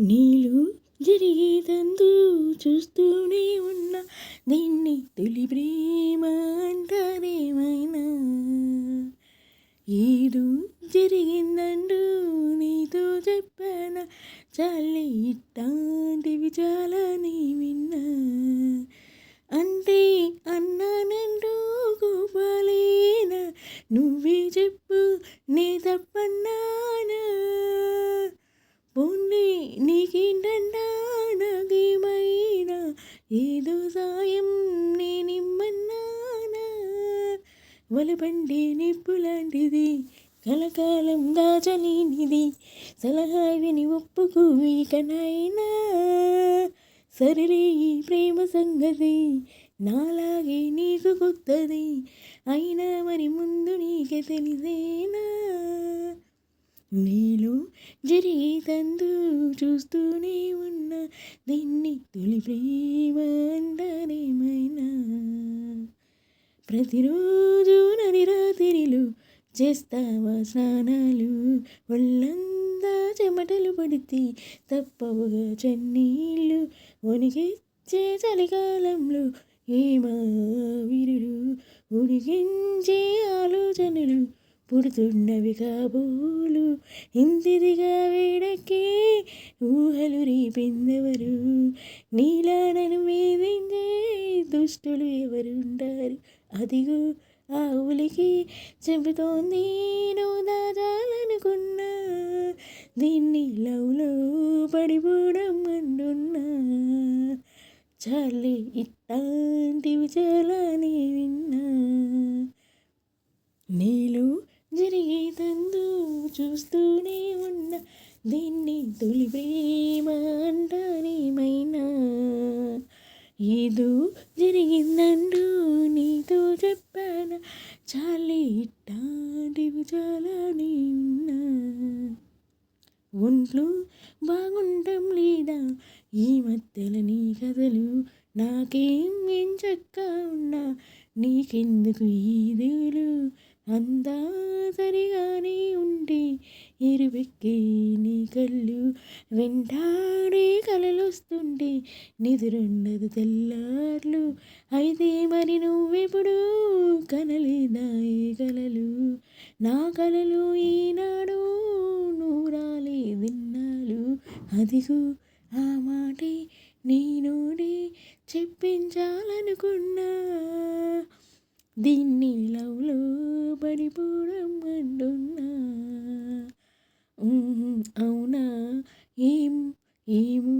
నీళ్ళు జరిగేదందు చూస్తూనే ఉన్నా దీన్ని తొలి ప్రేమ అంటారేమైనా? ఏదో జరిగిందండు నీతో చెప్పానా? చాలే ఇట్టాంటివి చాలా నీ విన్నా. అంటే అన్నానంటూ కోపాలేనా నువ్వే చెప్పు నే తప్పన్నానా? ఉన్ని నీకేంటంటా ఏదో సాయం నేనిమ్మన్నానా? వలబండి నిప్పు లాంటిది కలకాలం దాచలేనిది సలహా విని ఒప్పుకు కనైనా? సరేలే ఈ ప్రేమ సంగతి నాలాగే నీకు కొత్తది అయినా మరి ముందు నీకే తెలిసేనా? నీ జరిగేదందు చూస్తూనే ఉన్న దీన్ని తొలి ప్రేమ అంటారేమైనా ప్రతిరోజు నది రాత్రిలు చేస్తావా స్నానాలు? ఒళ్ళందా చెమటలు పడితే తప్పవుగా చెన్నీళ్ళు. ఉనికిచ్చే చలికాలంలో ఏమా విరులు ఉడికించే ఆలోచనలు పుడుతున్నవి కాబోలు. ఇంతిదిగా వేడకే ఊహలు రేపిందెవరు? నీలానను వేధించే దుష్టులు ఎవరుంటారు? అదిగో ఆ ఉలికి చెబుతోంది నువ్వు దాచాలనుకున్నా దీన్ని లవ్లో పడిపోవడం అంటున్నా. చాలి ఇట్లాంటివి చాలా నీ విన్నా నీలో జరిగేదందు చూస్తూనే దీన్ని తొలి ప్రేమ అంటారేమైనా ఏదో జరిగిందంటూ నీతో చెప్పాను? చాలే చాలా ఉన్నా ఒంట్లో బాగుండటం లేదా? ఈ మధ్యల నీ కథలు నాకేం ఏం చక్క ఉన్నా? నీకెందుకు ఈ దిగులు అంతా సరిగానే ఉంటే ఎరువెక్కే నీ కళ్ళు వెంటాడే కలలొస్తుంటే నిదురుండదు తెల్లార్లు. అయితే మరి నువ్వెప్పుడు కనలేదా ఏ కలలు? నా కలలు ఈనాడు నువ్వు రాలేదిన్నాలు అదిగో ఆ మాటే నీ నోడే చెప్పించాలనుకున్నా దీన్ని లవ్లో పడిపోవడం అంటున్నా. అవునా? ఏం ఏమో